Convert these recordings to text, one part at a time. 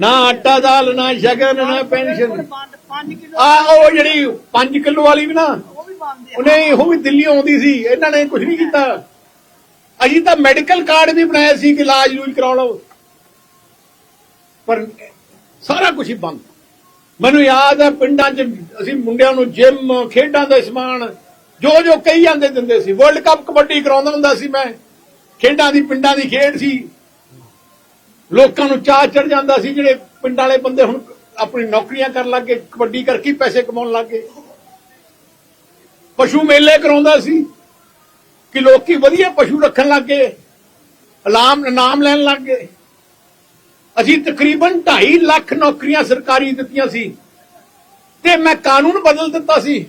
ਨਾ ਆਟਾ ਦਾਲ ਨਾ ਸ਼ਗਨ ਨਾ ਪੈਨਸ਼ਨ। ਪੰਜ 5 ਕਿਲੋ ਆ ਉਹ ਜਿਹੜੀ 5 ਕਿਲੋ ਵਾਲੀ ਵੀ ਨਾ ਉਹ ਵੀ ਬੰਦ ਉਹਨੇ ਉਹ ਵੀ ਦਿੱਲੀ ਆਉਂਦੀ ਸੀ ਇਹਨਾਂ ਨੇ ਕੁਝ ਨਹੀਂ ਕੀਤਾ। ਅਜੀ ਤਾਂ ਮੈਡੀਕਲ ਕਾਰਡ ਵੀ ਬਣਾਇਆ ਸੀ ਕਿ ਇਲਾਜ ਲੂਜ ਕਰਾ ਲਓ ਪਰ ਸਾਰਾ ਕੁਝ ਹੀ ਬੰਦ। ਮੈਨੂੰ ਯਾਦ ਹੈ ਪਿੰਡਾਂ 'ਚ ਅਸੀਂ ਮੁੰਡਿਆਂ ਨੂੰ ਜਿਮ ਖੇਡਾਂ ਦਾ ਸਮਾਨ ਜੋ ਜੋ ਕਹੀ ਜਾਂਦੇ ਦਿੰਦੇ ਸੀ। ਵਰਲਡ ਕੱਪ ਕਬੱਡੀ ਕਰਾਉਂਦਾ ਹੁੰਦਾ ਸੀ ਮੈਂ। ਖੇਡਾਂ ਦੀ ਪਿੰਡਾਂ ਦੀ ਖੇਡ ਸੀ। ਲੋਕਾਂ ਨੂੰ ਚਾਹ ਚੜ ਜਾਂਦਾ ਸੀ ਜਿਹੜੇ ਪਿੰਡ ਵਾਲੇ ਬੰਦੇ ਹੁਣ ਆਪਣੀ ਨੌਕਰੀਆਂ ਕਰਨ ਲੱਗੇ, ਕਬੱਡੀ ਕਰਕੇ ਪੈਸੇ ਕਮਾਉਣ ਲੱਗੇ। ਪਸ਼ੂ ਮੇਲੇ ਕਰਾਉਂਦਾ ਸੀ ਕਿ ਲੋਕੀ ਵਧੀਆ ਪਸ਼ੂ ਰੱਖਣ ਲੱਗੇ ਇਨਾਮ ਨਾਮ ਲੈਣ ਲੱਗੇ। ਅਸੀਂ ਤਕਰੀਬਨ 2.5 ਲੱਖ ਨੌਕਰੀਆਂ ਸਰਕਾਰੀ ਦਿੱਤੀਆਂ ਸੀ ਤੇ ਮੈਂ ਕਾਨੂੰਨ ਬਦਲ ਦਿੱਤਾ ਸੀ।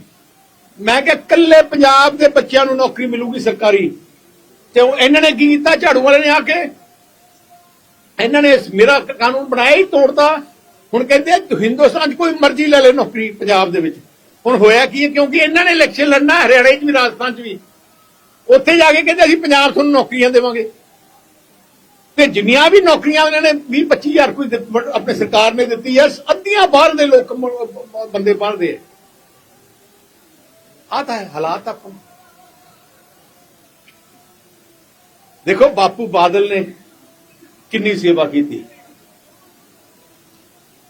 ਮੈਂ ਕਿਹਾ ਕੱਲੇ ਪੰਜਾਬ ਦੇ ਬੱਚਿਆਂ ਨੂੰ ਨੌਕਰੀ ਮਿਲੂਗੀ ਸਰਕਾਰੀ। ਤੇ ਉਹ ਇਹਨਾਂ ਨੇ ਕੀ ਕੀਤਾ? ਝਾੜੂ ਵਾਲੇ ਨੇ ਆ ਕੇ ਇਹਨਾਂ ਨੇ ਮੇਰਾ ਕਾਨੂੰਨ ਬਣਾਇਆ ਹੀ ਤੋੜਦਾ ਹੁਣ ਕਹਿੰਦੇ ਹਿੰਦੁਸਤਾਨ 'ਚ ਕੋਈ ਮਰਜ਼ੀ ਲੈ ਲੈ ਨੌਕਰੀ ਪੰਜਾਬ ਦੇ ਵਿੱਚ। ਹੁਣ ਹੋਇਆ ਕੀ ਹੈ? ਕਿਉਂਕਿ ਇਹਨਾਂ ਨੇ ਇਲੈਕਸ਼ਨ ਲੜਨਾ ਹਰਿਆਣੇ 'ਚ ਵੀ, ਰਾਜਸਥਾਨ 'ਚ ਵੀ। ਉੱਥੇ ਜਾ ਕੇ ਕਹਿੰਦੇ ਅਸੀਂ ਪੰਜਾਬ ਤੁਹਾਨੂੰ ਨੌਕਰੀਆਂ ਦੇਵਾਂਗੇ। ਤੇ ਜਿੰਨੀਆਂ ਵੀ ਨੌਕਰੀਆਂ ਉਹਨਾਂ ਨੇ 20 25000 ਕੋਈ ਆਪਣੇ ਸਰਕਾਰ ਨੇ ਦਿੱਤੀ ਹੈ, ਅੱਧੀਆਂ ਬਾਹਰ ਦੇ ਲੋਕ ਬੰਦੇ ਬਾਹਰ ਦੇ ਆਹ ਤਾਂ ਹੈ ਹਾਲਾਤ ਆਪਾਂ ਦੇਖੋ, ਬਾਪੂ ਬਾਦਲ ਨੇ ਕਿੰਨੀ ਸੇਵਾ ਕੀਤੀ?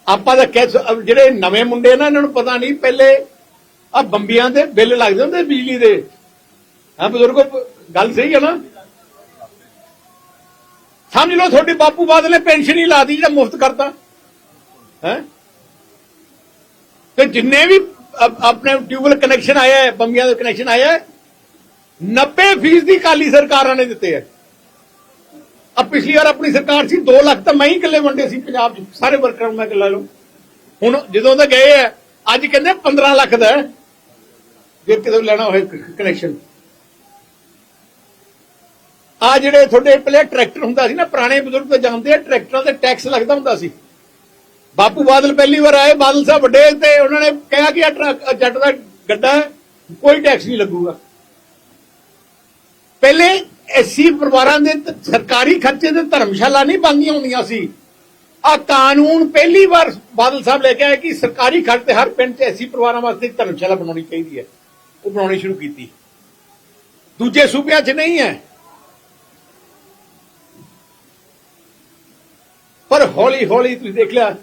ਆਪਾਂ ਤਾਂ ਕਹਿ ਜਿਹੜੇ ਨਵੇਂ ਮੁੰਡੇ ਨਾ, ਇਹਨਾਂ ਨੂੰ ਪਤਾ ਨਹੀਂ, ਪਹਿਲੇ ਆ ਬੰਬੀਆਂ ਦੇ ਬਿੱਲ ਲੱਗਦੇ ਹੁੰਦੇ ਬਿਜਲੀ ਦੇ। ਹਾਂ, ਬਜ਼ੁਰਗੋ, ਗੱਲ ਸਹੀ ਹੈ ਨਾ? ਸਮਝ ਲਓ, ਤੁਹਾਡੇ ਬਾਪੂ ਬਾਦਲ ਨੇ ਪੈਨਸ਼ਨ ਹੀ ਲਾਤੀ ਜਿਹੜਾ ਮੁਫਤ ਕਰਤਾ। ਹੈ? ਤੇ ਜਿੰਨੇ ਵੀ ਆਪਣੇ ਟਿਊਬਲ ਕਨੈਕਸ਼ਨ ਆਇਆ ਹੈ, ਬੰਬੀਆਂ ਦੇ ਕਨੈਕਸ਼ਨ ਆਇਆ ਹੈ 90% ਦੀ ਕਾਲੀ ਸਰਕਾਰਾਂ ਨੇ ਦਿੱਤੇ ਹੈ। ਆ ਪਿਛਲੀ ਵਾਰ ਆਪਣੀ ਸਰਕਾਰ ਸੀ 2 ਲੱਖ ਤਾਂ ਮੈਂ ਹੀ ਇਕੱਲੇ ਵੰਡੇ ਸੀ ਪੰਜਾਬ 'ਚ। ਸਾਰੇ ਵਰਕਰਾਂ ਨੂੰ ਮੈਂ ਇਕੱਲਾ ਲਓ ਹੁਣ ਜਦੋਂ ਦਾ ਗਏ ਆ, ਅੱਜ ਕਹਿੰਦੇ 15 ਲੱਖ ਦਾ ਜੇ ਕਿਤੇ ਲੈਣਾ ਹੋਏ ਕਨੈਕਸ਼ਨ ਆ ਜਿਹੜੇ ਤੁਹਾਡੇ ਪਹਿਲੇ ਟਰੈਕਟਰ ਹੁੰਦਾ ਸੀ ਨਾ, ਪੁਰਾਣੇ ਬਜ਼ੁਰਗ ਤਾਂ ਜਾਣਦੇ ਆ, ਟਰੈਕਟਰਾਂ ਤੇ ਟੈਕਸ ਲੱਗਦਾ ਹੁੰਦਾ ਸੀ। ਬਾਪੂ ਬਾਦਲ ਪਹਿਲੀ ਵਾਰ ਆਏ, ਬਾਦਲ ਸਾਹਿਬ ਵੱਡੇ ਤੇ ਉਹਨਾਂ ਨੇ ਕਿਹਾ ਕਿ ਆ ਟਰੱਕ ਜੱਟ ਦਾ ਗੱਡਾ ਕੋਈ ਟੈਕਸ ਨਹੀਂ ਲੱਗੂਗਾ। ਪਹਿਲੇ ਐਸੀ ਪਰਿਵਾਰਾਂ ਦੇ ਸਰਕਾਰੀ ਖਰਚੇ ਤੇ ਧਰਮਸ਼ਾਲਾ ਨਹੀਂ ਬਣਦੀਆਂ ਹੁੰਦੀਆਂ ਸੀ। ਆ ਕਾਨੂੰਨ ਪਹਿਲੀ ਵਾਰ ਬਾਦਲ ਸਾਹਿਬ ਲੈ ਕੇ ਆਏ ਕਿ ਸਰਕਾਰੀ ਖਰਚ ਤੇ ਹਰ ਪਿੰਡ 'ਚ ਐਸੀ ਪਰਿਵਾਰਾਂ ਵਾਸਤੇ ਧਰਮਸ਼ਾਲਾ ਬਣਾਉਣੀ ਚਾਹੀਦੀ ਹੈ। ਉਹ ਬਣਾਉਣੀ ਸ਼ੁਰੂ ਕੀਤੀ। ਦੂਜੇ ਸੂਬਿਆਂ 'ਚ ਨਹੀਂ ਹੈ। ਪਰ ਹੌਲੀ ਹੌਲੀ ਤੁਸੀਂ ਦੇਖ ਲਿਆ,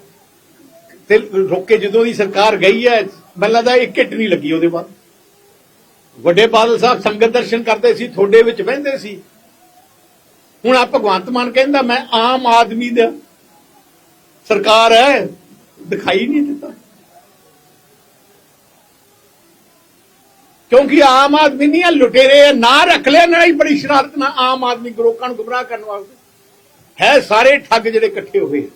ਤੇ ਰੁੱਕ ਕੇ ਜਦੋਂ ਦੀ ਸਰਕਾਰ ਗਈ ਹੈ, ਮੈਨੂੰ ਲੱਗਦਾ ਇੱਕ ਹਿੱਟ ਨਹੀਂ ਲੱਗੀ ਉਹਦੇ ਬਾਅਦ। ਵੱਡੇ ਬਾਦਲ ਸਾਹਿਬ ਸੰਗਤ ਦਰਸ਼ਨ ਕਰਦੇ ਸੀ ਤੁਹਾਡੇ ਵਿੱਚ ਬਹਿੰਦੇ ਸੀ। ਹੁਣ ਆ ਭਗਵੰਤ ਮਾਨ ਕਹਿੰਦਾ ਮੈਂ ਆਮ ਆਦਮੀ ਦਾ ਸਰਕਾਰ ਹੈ। ਦਿਖਾਈ ਨਹੀਂ ਦਿੱਤਾ। ਕਿਉਂਕਿ ਆਮ ਆਦਮੀ ਨਹੀਂ ਆ ਲੁਟੇਰੇ ਆ, ਨਾ ਰੱਖ ਲਿਆ ਨਾ ਹੀ ਬੜੀ ਸ਼ਰਾਰਤ ਨਾਲ ਆਮ ਆਦਮੀ ਗਰੋਕਾਂ ਨੂੰ ਗੁੰਮਰਾਹ ਕਰਨ ਵਾਸਤੇ। ਹੈ ਸਾਰੇ ਠੱਗ ਜਿਹੜੇ ਇਕੱਠੇ ਹੋਏ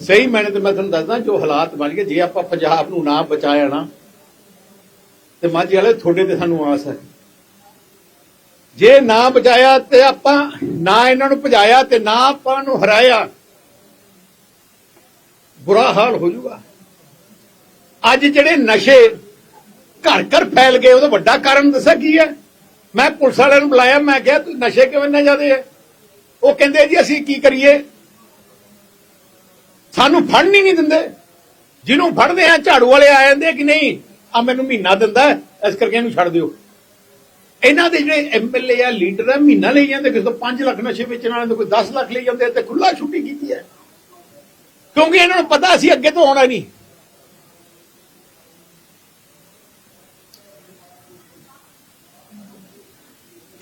ਸਹੀ, ਮੈਨੇ ਤੇ ਮੈਂ ਤੁਹਾਨੂੰ ਦੱਸਦਾ, ਜੋ ਹਾਲਾਤ ਬਣ ਗਏ, ਜੇ ਆਪਾਂ ਪੰਜਾਬ ਨੂੰ ਨਾ ਬਚਾਇਆ ਨਾ, ਤੇ ਮਾਝੇ ਵਾਲੇ, ਤੁਹਾਡੇ ਤੇ ਸਾਨੂੰ ਆਸ ਹੈ। ਜੇ ਨਾ ਬਚਾਇਆ ਤੇ ਆਪਾਂ ਨਾ ਇਹਨਾਂ ਨੂੰ ਭਜਾਇਆ ਤੇ ਨਾ ਆਪਾਂ ਨੂੰ ਹਰਾਇਆ, ਬੁਰਾ ਹਾਲ ਹੋ ਜਾਊਗਾ। ਅੱਜ ਜਿਹੜੇ ਨਸ਼ੇ ਘਰ ਘਰ ਫੈਲ ਗਏ, ਉਹਦਾ ਵੱਡਾ ਕਾਰਨ ਦੱਸਿਆ ਕੀ ਹੈ? ਮੈਂ ਪੁਲਿਸ ਵਾਲਿਆਂ ਨੂੰ ਬੁਲਾਇਆ, ਮੈਂ ਕਿਹਾ ਤੂੰ ਨਸ਼ੇ ਕਿਵੇਂ ਇੰਨੇ ਜ਼ਿਆਦੇ ਹੈ? ਉਹ ਕਹਿੰਦੇ, ਜੀ, ਅਸੀਂ ਕੀ ਕਰੀਏ? ਸਾਨੂੰ ਫੜਨ ਹੀ ਨਹੀਂ ਦਿੰਦੇ। ਜਿਹਨੂੰ ਫੜਦੇ ਆ, ਝਾੜੂ ਵਾਲੇ ਆ ਜਾਂਦੇ ਕਿ ਨਹੀਂ ਆ ਮੈਨੂੰ ਮਹੀਨਾ ਦਿੰਦਾ ਇਸ ਕਰਕੇ ਇਹਨੂੰ ਛੱਡ ਦਿਓ। ਇਹਨਾਂ ਦੇ ਜਿਹੜੇ ਐਮਐਲਏ ਆ, ਲੀਡਰ ਆ, ਮਹੀਨਾ ਲਈ ਜਾਂਦੇ, ਕਿਸੇ ਤੋਂ 5 ਲੱਖ ਨਸ਼ੇ ਵੇਚਣ ਵਾਲੇ ਤੋਂ ਕੋਈ 10 ਲੱਖ ਲਈ ਜਾਂਦੇ ਤੇ ਖੁੱਲਾ ਛੁੱਟੀ ਕੀਤੀ ਹੈ। ਕਿਉਂਕਿ ਇਹਨਾਂ ਨੂੰ ਪਤਾ ਸੀ ਅੱਗੇ ਤੋਂ ਆਉਣਾ ਨਹੀਂ।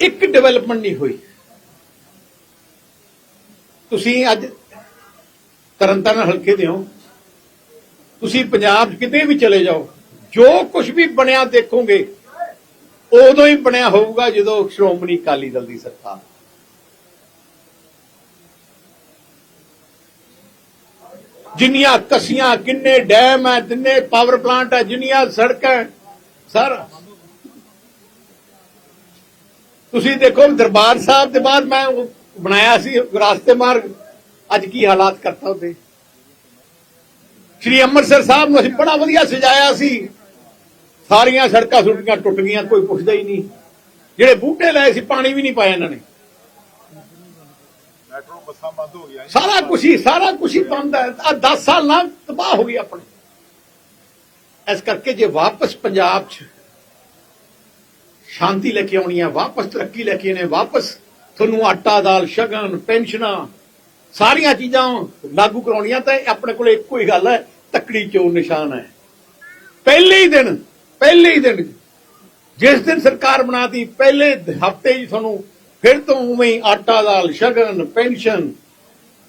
ਇੱਕ ਡਿਵੈਲਪਮੈਂਟ ਨਹੀਂ ਹੋਈ। ਤੁਸੀਂ ਅੱਜ ਤਰਨਤਾਰਨ ਹਲਕੇ ਦੇ ਹੋ। ਤੁਸੀਂ ਪੰਜਾਬ 'ਚ ਕਿਤੇ ਵੀ ਚਲੇ ਜਾਓ, ਜੋ ਕੁਝ ਵੀ ਬਣਿਆ ਦੇਖੋਗੇ, ਉਦੋਂ ਹੀ ਬਣਿਆ ਹੋਊਗਾ ਜਦੋਂ ਸ਼੍ਰੋਮਣੀ ਅਕਾਲੀ ਦਲ ਦੀ ਸਰਕਾਰ। ਜਿੰਨੀਆਂ ਕਸੀਆਂ, ਕਿੰਨੇ ਡੈਮ ਹੈ, ਜਿੰਨੇ ਪਾਵਰ ਪਲਾਂਟ ਹੈ, ਜਿੰਨੀਆਂ ਸੜਕਾਂ ਸਰ। ਤੁਸੀਂ ਦੇਖੋ, ਦਰਬਾਰ ਸਾਹਿਬ ਦੇ ਬਾਅਦ ਮੈਂ ਬਣਾਇਆ ਸੀ ਰਾਸਤੇ ਮਾਰਗ। ਅੱਜ ਕੀ ਹਾਲਾਤ ਕਰਤਾ ਉਹਦੇ? ਸ਼੍ਰੀ ਅੰਮ੍ਰਿਤਸਰ ਸਾਹਿਬ ਨੂੰ ਅਸੀਂ ਬੜਾ ਵਧੀਆ ਸਜਾਇਆ ਸੀ। ਸਾਰੀਆਂ ਸੜਕਾਂ ਸੁੱਟੀਆਂ ਟੁੱਟ ਗਈਆਂ ਕੋਈ ਪੁੱਛਦਾ ਹੀ ਨਹੀਂ। ਜਿਹੜੇ ਬੂਟੇ ਲਾਏ ਸੀ ਪਾਣੀ ਵੀ ਨਹੀਂ ਪਾਇਆ ਇਹਨਾਂ ਨੇ। ਮੈਟਰੋ ਬੱਸਾਂ ਬੰਦ ਹੋ ਗਈਆਂ ਸਾਰਾ ਕੁਝ ਹੀ ਸਾਰਾ ਕੁਝ ਹੀ ਬੰਦ ਹੈ। ਆ 10 ਸਾਲ ਨਾਲ ਤਬਾਹ ਹੋ ਗਈ ਆਪਣੇ। ਇਸ ਕਰਕੇ ਜੇ ਵਾਪਸ ਪੰਜਾਬ 'ਚ ਸ਼ਾਂਤੀ ਲੈ ਕੇ ਆਉਣੀ ਹੈ ਵਾਪਸ ਤਰੱਕੀ ਲੈ ਕੇ ਆਉਣੀ ਹੈ ਵਾਪਸ ਤੁਹਾਨੂੰ ਆਟਾ ਦਾਲ ਸ਼ਗਨ ਪੈਨਸ਼ਨਾਂ ਸਾਰੀਆਂ ਚੀਜ਼ਾਂ ਲਾਗੂ ਕਰਾਉਣੀਆਂ ਤਾਂ ਆਪਣੇ ਕੋਲ ਇੱਕੋ ਹੀ ਗੱਲ ਹੈ, ਤੱਕੜੀ ਚੋਂ ਨਿਸ਼ਾਨ ਹੈ। ਪਹਿਲੇ ਹੀ ਦਿਨ, ਪਹਿਲੇ ਹੀ ਦਿਨ, ਜਿਸ ਦਿਨ ਸਰਕਾਰ ਬਣਾਤੀ, ਪਹਿਲੇ ਹਫ਼ਤੇ ਹੀ ਤੁਹਾਨੂੰ ਫਿਰ ਤੋਂ ਉਵੇਂ ਆਟਾ ਦਾਲ, ਸ਼ਗਨ, ਪੈਨਸ਼ਨ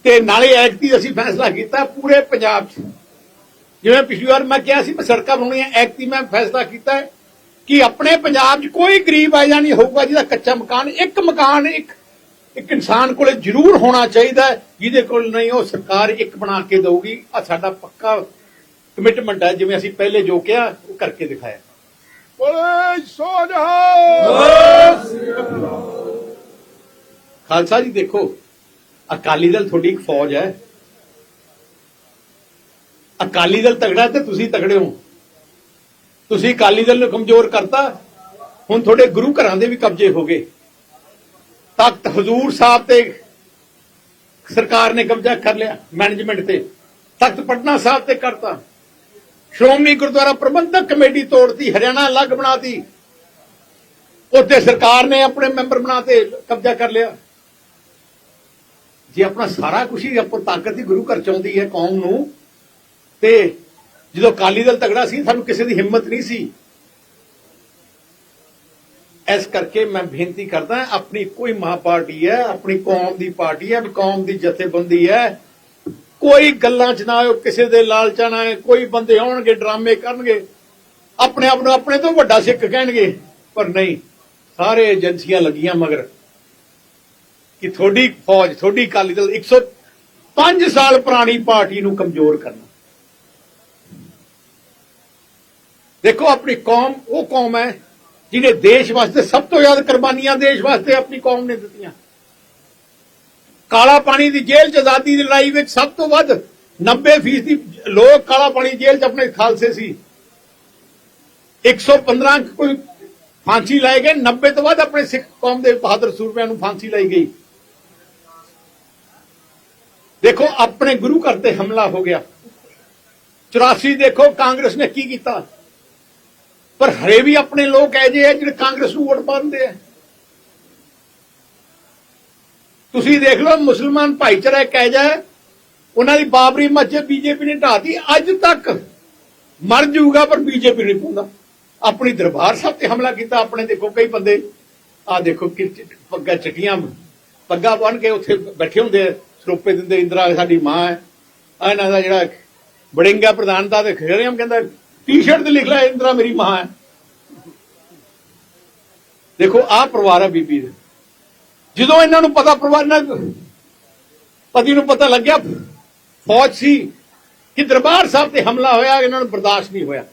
ਤੇ ਨਾਲੇ ਐਕਟ ਦੀ ਅਸੀਂ ਫੈਸਲਾ ਕੀਤਾ ਪੂਰੇ ਪੰਜਾਬ 'ਚ। ਜਿਵੇਂ ਪਿਛਲੀ ਵਾਰ ਮੈਂ ਕਿਹਾ ਸੀ, ਮੈਂ ਸੜਕਾਂ ਬਣਾਉਣੀਆਂ ਐਕਟ ਦੀ ਮੈਂ ਫੈਸਲਾ ਕੀਤਾ ਕਿ ਆਪਣੇ ਪੰਜਾਬ 'ਚ ਕੋਈ ਗਰੀਬ ਆਇਆ ਨਹੀਂ ਹੋਊਗਾ ਜਿਹਦਾ ਕੱਚਾ ਮਕਾਨ, ਇੱਕ ਮਕਾਨ, ਇੱਕ ਇੱਕ ਇਨਸਾਨ ਕੋਲੇ ਜ਼ਰੂਰ ਹੋਣਾ ਚਾਹੀਦਾ ਜਿਹਦੇ ਕੋਲ ਨਹੀਂ ਉਹ ਸਰਕਾਰ ਇੱਕ ਬਣਾ ਕੇ ਦੇਊਗੀ। ਆ ਸਾਡਾ ਪੱਕਾ ਕਮਿਟਮੈਂਟ ਹੈ ਜਿਵੇਂ ਅਸੀਂ ਪਹਿਲੇ ਜੋ ਕਿਹਾ ਉਹ ਕਰਕੇ ਦਿਖਾਇਆ। ਬੋਲੇ ਸੋਨਹਾ ਖਾਲਸਾ ਜੀ ਦੇਖੋ ਅਕਾਲੀ ਦਲ ਤੁਹਾਡੀ ਇੱਕ ਫੌਜ ਹੈ। ਅਕਾਲੀ ਦਲ ਤਗੜਾ ਤੇ ਤੁਸੀਂ ਤਗੜੇ ਹੋ। ਤੁਸੀਂ ਅਕਾਲੀ ਦਲ ਨੂੰ ਕਮਜ਼ੋਰ ਕਰਤਾ ਹੁਣ ਤੁਹਾਡੇ ਗੁਰੂ ਘਰਾਂ ਦੇ ਵੀ ਕਬਜ਼ੇ ਹੋ ਗਏ। ਤਖਤ ਹਜ਼ੂਰ ਸਾਹਿਬ ਤੇ ਸਰਕਾਰ ਨੇ ਕਬਜ਼ਾ ਕਰ ਲਿਆ ਮੈਨੇਜਮੈਂਟ ਤੇ। ਤਖਤ ਪਟਨਾ ਸਾਹਿਬ ਤੇ ਕਰਤਾ। ਸ਼੍ਰੋਮਣੀ ਗੁਰਦੁਆਰਾ ਪ੍ਰਬੰਧਕ ਕਮੇਟੀ ਤੋੜਤੀ, ਹਰਿਆਣਾ ਅਲੱਗ ਬਣਾਤੀ। ਉੱਥੇ ਸਰਕਾਰ ਨੇ ਆਪਣੇ ਮੈਂਬਰ ਬਣਾਤੇ ਕਬਜ਼ਾ ਕਰ ਲਿਆ। ਜੇ ਆਪਣਾ ਸਾਰਾ ਕੁਝ ਹੀ ਆਪਾਂ ਤਾਕਤ ਹੀ ਗੁਰੂ ਘਰ ਚ ਆਉਂਦੀ ਹੈ ਕੌਮ ਨੂੰ, ਤੇ ਜਦੋਂ ਅਕਾਲੀ ਦਲ ਤਗੜਾ ਸੀ, ਸਾਨੂੰ ਕਿਸੇ ਦੀ ਹਿੰਮਤ ਨਹੀਂ ਸੀ। ਇਸ ਕਰਕੇ ਮੈਂ ਬੇਨਤੀ ਕਰਦਾ ਆਪਣੀ ਕੋਈ ਮਹਾ ਪਾਰਟੀ ਹੈ, ਆਪਣੀ ਕੌਮ ਦੀ ਪਾਰਟੀ ਹੈ ਕੌਮ ਦੀ ਜਥੇਬੰਦੀ ਹੈ। ਕੋਈ ਗੱਲਾਂ ਚ ਨਾ ਆਇਓ, ਕਿਸੇ ਦੇ ਲਾਲਚਾਂ ਨਾ ਕੋਈ ਬੰਦੇ ਆਉਣਗੇ, ਡਰਾਮੇ ਕਰਨਗੇ, ਆਪਣੇ ਆਪ ਨੂੰ ਆਪਣੇ ਤੋਂ ਵੱਡਾ ਸਿੱਖ ਕਹਿਣਗੇ, ਪਰ ਨਹੀਂ, ਸਾਰੇ ਏਜੰਸੀਆਂ ਲੱਗੀਆਂ ਮਗਰ ਕਿ ਤੁਹਾਡੀ ਫੌਜ, ਤੁਹਾਡੀ ਅਕਾਲੀ ਦਲ 105 ਸਾਲ ਪੁਰਾਣੀ ਪਾਰਟੀ ਨੂੰ ਕਮਜ਼ੋਰ ਕਰਨਾ। ਦੇਖੋ, ਆਪਣੀ ਕੌਮ, ਉਹ ਕੌਮ ਹੈ ਜਿਹੜੇ ਦੇਸ਼ ਵਾਸਤੇ ਸਭ ਤੋਂ ਜ਼ਿਆਦਾ ਕੁਰਬਾਨੀਆਂ ਦੇਸ਼ ਵਾਸਤੇ ਆਪਣੀ ਕੌਮ ਨੇ ਦਿੱਤੀਆਂ। ਕਾਲਾ ਪਾਣੀ ਦੀ ਜੇਲ੍ਹ ਚ ਆਜ਼ਾਦੀ ਦੀ ਲੜਾਈ ਵਿੱਚ ਸਭ ਤੋਂ ਵੱਧ 90% ਦੀ ਲੋਕ ਕਾਲਾ ਪਾਣੀ ਜੇਲ੍ਹ ਚ ਆਪਣੇ ਖਾਲਸੇ ਸੀ। 115 ਕੋਈ ਫਾਂਸੀ ਲਾਏ ਗਏ 90 ਤੋਂ ਵੱਧ ਆਪਣੇ ਸਿੱਖ ਕੌਮ ਦੇ ਬਹਾਦਰ ਸੂਰਮਿਆਂ ਨੂੰ ਫਾਂਸੀ ਲਾਈ ਗਈ। ਦੇਖੋ, ਆਪਣੇ ਗੁਰੂ ਘਰ ਤੇ ਹਮਲਾ ਹੋ ਗਿਆ। 84 ਦੇਖੋ, ਕਾਂਗਰਸ ਨੇ ਕੀ ਕੀਤਾ? ਪਰ ਹਰੇ ਵੀ ਆਪਣੇ ਲੋਕ ਐ ਜੇ ਆ ਜਿਹੜੇ ਕਾਂਗਰਸ ਨੂੰ ਵੋਟ ਪਾਉਂਦੇ ਆ। ਤੁਸੀਂ ਦੇਖ ਲਓ ਮੁਸਲਮਾਨ ਭਾਈਚਾਰਾ ਇੱਕ ਐਜਾ ਹੈ, ਉਹਨਾਂ ਦੀ ਬਾਬਰੀ ਮਸਜਿਦ ਬੀਜੇਪੀ ਨੇ ਢਾਤੀ ਅੱਜ ਤੱਕ ਮਰ ਜਾਊਗਾ ਪਰ ਬੀਜੇਪੀ ਨਹੀਂ ਪਾਉਂਦਾ। ਆਪਣੀ ਦਰਬਾਰ ਸਾਹਿਬ ਤੇ ਹਮਲਾ ਕੀਤਾ, ਆਪਣੇ ਦੇਖੋ ਕਈ ਬੰਦੇ ਆ ਦੇਖੋ ਕਿ ਪੱਗਾਂ ਚਟੀਆਂ, ਪੱਗਾਂ ਬੰਨ ਕੇ ਉੱਥੇ ਬੈਠੇ ਹੁੰਦੇ ਸਰੋਪੇ ਦਿੰਦੇ, ਇੰਦਰਾ ਸਾਡੀ ਮਾਂ ਹੈ। ਆਹ ਇਹਨਾਂ ਦਾ ਜਿਹੜਾ ਬੜਿੰਗਾ ਪ੍ਰਧਾਨਤਾ ਦੇ ਖੇਰਿਆਮ ਕਹਿੰਦਾ ਟੀ-ਸ਼ਰਟ ਤੇ ਲਿਖ ਲਿਆ ਇੰਦਰਾ ਮੇਰੀ ਮਾਂ ਹੈ। ਦੇਖੋ, ਆਹ ਪਰਿਵਾਰ ਹੈ ਬੀਬੀ ਦਾ। ਜਦੋਂ ਇਹਨਾਂ ਨੂੰ ਪਤਾ ਪਰਿਵਾਰ ਨਾਲ ਪਤੀ ਨੂੰ ਪਤਾ ਲੱਗਿਆ, ਫੌਜ ਸੀ ਕਿ ਦਰਬਾਰ ਸਾਹਿਬ ਤੇ ਹਮਲਾ ਹੋਇਆ, ਇਹਨਾਂ ਨੂੰ ਬਰਦਾਸ਼ਤ ਨਹੀਂ ਹੋਇਆ।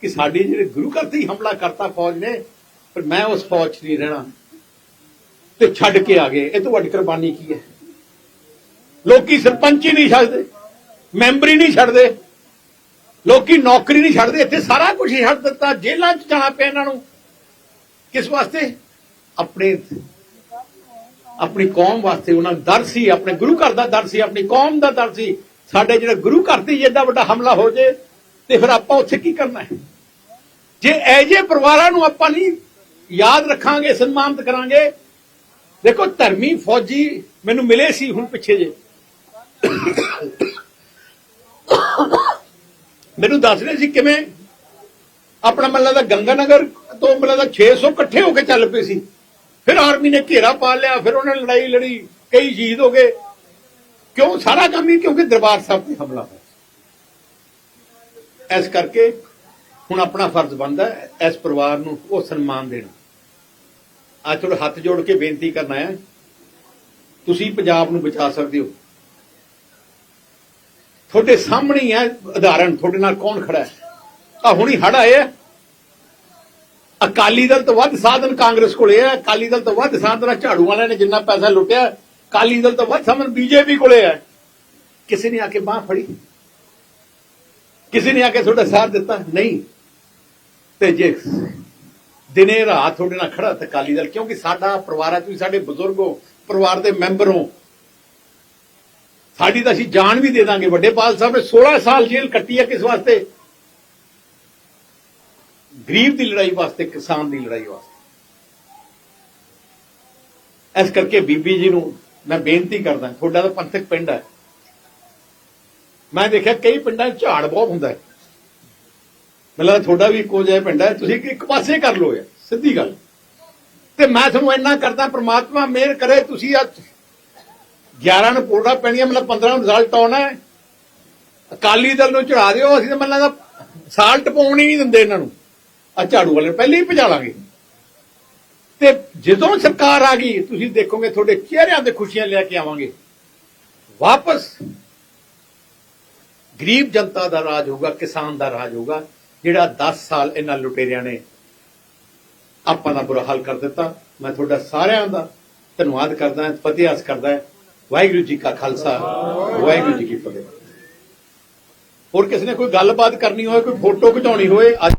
ਕਿ ਸਾਡੇ ਜਿਹੜੇ ਗੁਰੂ ਘਰ ਤੇ ਹੀ ਹਮਲਾ ਕਰਤਾ ਫੌਜ ਨੇ, ਪਰ ਮੈਂ ਉਸ ਫੌਜ 'ਚ ਨਹੀਂ ਰਹਿਣਾ। ਤੇ ਛੱਡ ਕੇ ਆ ਗਏ। ਇਹ ਤੋਂ ਵੱਡੀ ਕੁਰਬਾਨੀ ਕੀ ਹੈ? ਲੋਕੀ ਸਰਪੰਚ ਹੀ ਨਹੀਂ ਛੱਡਦੇ, ਮੈਂਬਰ ਹੀ ਨਹੀਂ ਛੱਡਦੇ। ਲੋਕੀ ਨੌਕਰੀ ਨਹੀਂ ਛੱਡਦੇ, ਇੱਥੇ ਸਾਰਾ ਕੁਝ ਹੀ ਛੱਡ ਦਿੱਤਾ, ਜੇਲ੍ਹਾਂ 'ਚ ਜਾਣਾ ਪਿਆ ਇਹਨਾਂ ਨੂੰ। ਕਿਸ ਵਾਸਤੇ? ਆਪਣੇ, ਆਪਣੀ ਕੌਮ ਵਾਸਤੇ ਉਹਨਾਂ ਨੂੰ ਡਰ ਸੀ, ਆਪਣੇ ਗੁਰੂ ਘਰ ਦਾ ਡਰ ਸੀ, ਆਪਣੀ ਕੌਮ ਦਾ ਡਰ ਸੀ। ਸਾਡੇ ਜਿਹੜੇ ਗੁਰੂ ਘਰ ਤੇ ਜਿੱਦਾਂ ਵੱਡਾ ਹਮਲਾ ਹੋ ਜੇ, ਤੇ ਫਿਰ ਆਪਾਂ ਉੱਥੇ ਕੀ ਕਰਨਾ ਹੈ? ਜੇ ਐਜੇ ਪਰਿਵਾਰਾਂ ਨੂੰ ਆਪਾਂ ਨਹੀਂ ਯਾਦ ਰੱਖਾਂਗੇ, ਸਨਮਾਨਿਤ ਕਰਾਂਗੇ, ਦੇਖੋ ਧਰਮੀ ਫੌਜੀ ਮੈਨੂੰ ਮਿਲੇ ਸੀ ਹੁਣ ਪਿੱਛੇ ਜੇ। ਮੈਨੂੰ ਦੱਸ ਰਹੇ ਸੀ ਕਿਵੇਂ? ਆਪਣਾ ਮੱਲਾ ਦਾ ਗੰਗਾਨਗਰ ਤੋਂ ਮੱਲਾ ਦਾ 600 ਇਕੱਠੇ ਹੋ ਕੇ ਚੱਲ ਪਏ ਸੀ। ਫਿਰ ਆਰਮੀ ਨੇ ਘੇਰਾ ਪਾ ਲਿਆ, ਫਿਰ ਉਹਨਾਂ ਨੇ ਲੜਾਈ ਲੜੀ, ਕਈ ਸ਼ਹੀਦ ਹੋ ਗਏ। ਕਿਉਂ? ਸਾਰਾ ਕੰਮ ਹੀ ਕਿਉਂਕਿ ਦਰਬਾਰ ਸਾਹਿਬ ਤੇ ਹਮਲਾ ਹੋਇਆ ਇਸ ਕਰਕੇ ਹੁਣ ਆਪਣਾ ਫਰਜ਼ ਬਣਦਾ ਇਸ ਪਰਿਵਾਰ ਨੂੰ ਉਹ ਸਨਮਾਨ ਦੇਣਾ। ਅੱਜ ਤੁਹਾਡੇ ਹੱਥ ਜੋੜ ਕੇ ਬੇਨਤੀ ਕਰਨਾ ਹੈ, ਤੁਸੀਂ ਪੰਜਾਬ ਨੂੰ ਬਚਾ ਸਕਦੇ ਹੋ। ਤੁਹਾਡੇ ਸਾਹਮਣੇ ਹੀ ਹੈ ਉਦਾਹਰਣ, ਤੁਹਾਡੇ ਨਾਲ ਕੌਣ ਖੜਾ ਹੈ? ਆ ਹੁਣੀ ਹੜ ਆਏ ਅਕਾਲੀ ਦਲ ਤੋਂ ਵੱਧ ਸਾਧਨ ਕਾਂਗਰਸ ਕੋਲੇ ਹੈ, ਅਕਾਲੀ ਦਲ ਤੋਂ ਵੱਧ ਸਾਧਨ ਝਾੜੂ ਵਾਲਿਆਂ ਨੇ ਜਿੰਨਾ ਪੈਸਾ ਲੁੱਟਿਆ, ਅਕਾਲੀ ਦਲ ਤੋਂ ਵੱਧ ਸਾਧਨ ਬੀਜੇਪੀ ਕੋਲੇ ਹੈ। ਕਿਸੇ ਨੇ ਆ ਕੇ ਬਾਹ ਫੜੀ? ਕਿਸੇ ਨੇ ਆ ਕੇ ਤੁਹਾਡਾ ਸਾਥ ਦਿੱਤਾ? ਨਹੀਂ। ਤੇ ਜੇ ਦਿਨੇ ਰਾਤ ਤੁਹਾਡੇ ਨਾਲ ਖੜਾ ਤੇ ਅਕਾਲੀ ਦਲ, ਕਿਉਂਕਿ ਸਾਡਾ ਪਰਿਵਾਰ ਹੈ, ਤੁਸੀਂ ਸਾਡੇ ਬਜ਼ੁਰਗ ਹੋ, ਪਰਿਵਾਰ ਦੇ ਮੈਂਬਰ ਹੋ ਸਾਡੀ ਤਾਂ ਅਸੀਂ ਜਾਨ ਵੀ ਦੇ ਦਾਂਗੇ। ਵੱਡੇ ਪਾਲ ਸਾਹਿਬ ਨੇ 16 ਸਾਲ ਜੇਲ੍ਹ ਕੱਟੀ ਹੈ ਕਿਸ ਵਾਸਤੇ? ਗਰੀਬ ਦੀ ਲੜਾਈ ਵਾਸਤੇ, ਕਿਸਾਨ ਦੀ ਲੜਾਈ ਵਾਸਤੇ। ਇਸ ਕਰਕੇ ਬੀਬੀ ਜੀ ਨੂੰ ਮੈਂ ਬੇਨਤੀ ਕਰਦਾ, ਤੁਹਾਡਾ ਤਾਂ ਪੰਥਕ ਪਿੰਡ ਹੈ। ਮੈਂ ਦੇਖਿਆ ਕਈ ਪਿੰਡਾਂ 'ਚ ਝਾੜ ਬਹੁਤ ਹੁੰਦਾ ਹੈ। ਮੈਨੂੰ ਲੱਗਦਾ ਤੁਹਾਡਾ ਵੀ ਇੱਕੋ ਜਿਹਾ ਪਿੰਡ ਹੈ, ਤੁਸੀਂ ਇੱਕ ਪਾਸੇ ਕਰ ਲਓ ਯਾਰ ਸਿੱਧੀ ਗੱਲ। ਤੇ ਮੈਂ ਤੁਹਾਨੂੰ ਇੰਨਾ ਕਰਦਾ, ਪ੍ਰਮਾਤਮਾ ਮਿਹਰ ਕਰੇ, ਤੁਸੀਂ ਅੱਜ 11 ਨੂੰ ਪੋੜਾ ਪੈਣੀਆਂ, ਮਤਲਬ 15 ਨੂੰ ਰਿਜ਼ਲਟ ਆਉਣਾ ਹੈ। ਅਕਾਲੀ ਦਲ ਨੂੰ ਚੜਾ ਦਿਓ, ਅਸੀਂ ਤਾਂ ਮੈਨੂੰ ਲੱਗਦਾ ਸਾਲ ਟਪਾਉਣ ਹੀ ਨਹੀਂ ਦਿੰਦੇ ਇਹਨਾਂ ਨੂੰ। ਆ ਝਾੜੂ ਵਾਲੇ ਨੂੰ ਪਹਿਲੇ ਹੀ ਭਜਾ ਲਾਂਗੇ। ਤੇ ਜਦੋਂ ਸਰਕਾਰ ਆ ਗਈ, ਤੁਸੀਂ ਦੇਖੋਗੇ ਤੁਹਾਡੇ ਚਿਹਰਿਆਂ ਤੇ ਖੁਸ਼ੀਆਂ ਲੈ ਕੇ ਆਵਾਂਗੇ। ਵਾਪਸ ਗਰੀਬ ਜਨਤਾ ਦਾ ਰਾਜ ਹੋਊਗਾ, ਕਿਸਾਨ ਦਾ ਰਾਜ ਹੋਊਗਾ, ਜਿਹੜਾ 10 ਸਾਲ ਇਹਨਾਂ ਲੁਟੇਰਿਆਂ ਨੇ ਆਪਾਂ ਦਾ ਬੁਰਾ ਹਾਲ ਕਰ ਦਿੱਤਾ। ਮੈਂ ਤੁਹਾਡਾ ਸਾਰਿਆਂ ਦਾ ਧੰਨਵਾਦ ਕਰਦਾ ਹਾਂ ਫਤਿਹ ਅਰਜ਼ ਕਰਦਾ। ਵਾਹਿਗੁਰੂ ਜੀ ਕਾ ਖਾਲਸਾ, ਵਾਹਿਗੁਰੂ ਜੀ ਕੀ ਫਤਿਹ। ਹੋਰ ਕਿਸੇ ਨੇ ਕੋਈ ਗੱਲਬਾਤ ਕਰਨੀ ਹੋਵੇ, ਕੋਈ ਫੋਟੋ ਖਿਚਾਉਣੀ ਹੋਵੇ, ਅੱਜ